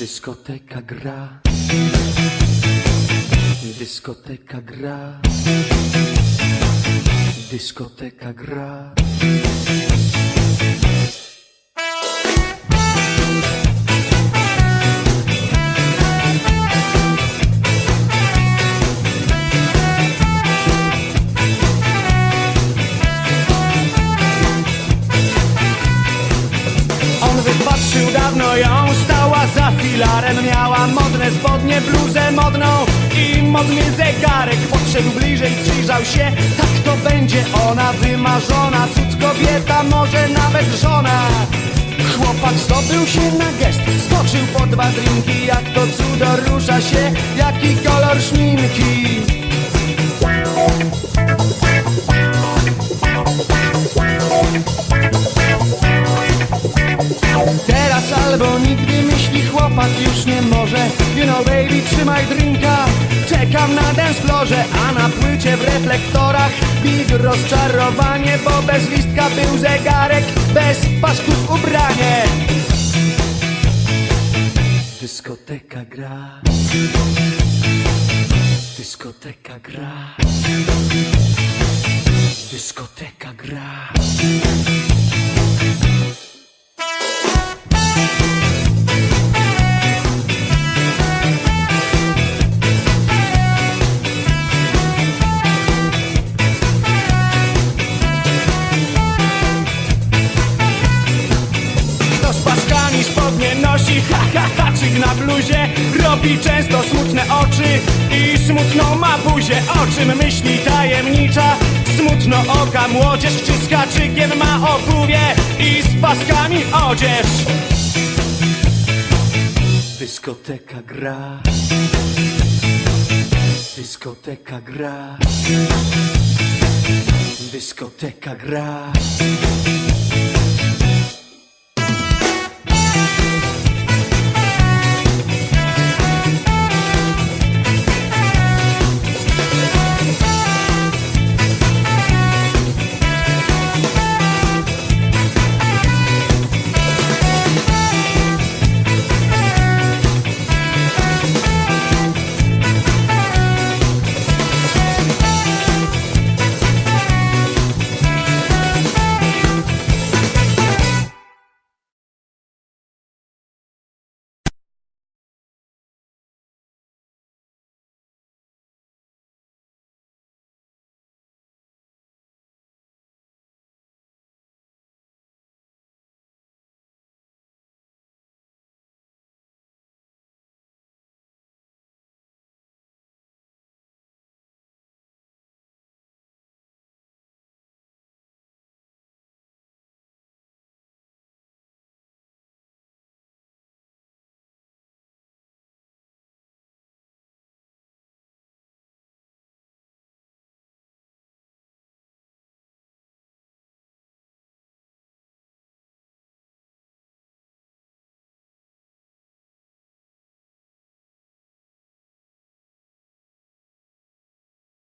Dyskoteka gra. Dyskoteka gra. Dyskoteka gra. On wypatrzył dawno ją, filarem Miała modne spodnie, bluzę modną i modny zegarek. Podszedł bliżej, przyjrzał się, tak to będzie. Ona Wymarzona, cud kobieta, może nawet żona. Chłopak zdobył się na gest, skoczył po dwa drinki. Jak to cudo rusza się, jaki kolor szminki chłopak już nie może You know baby, trzymaj drinka Czekam na dance floorze, a na płycie w reflektorach Big rozczarowanie, bo bez listka był zegarek Bez pasków ubranie Dyskoteka gra. Dyskoteka gra. Dyskoteka gra. Nosi, ha ha haczyk na bluzie Robi często smutne oczy i smutną ma buzię O czym myśli tajemnicza, smutno oka młodzież Czy z haczykiem ma obuwie i z paskami odzież Dyskoteka gra. Dyskoteka gra. Dyskoteka gra.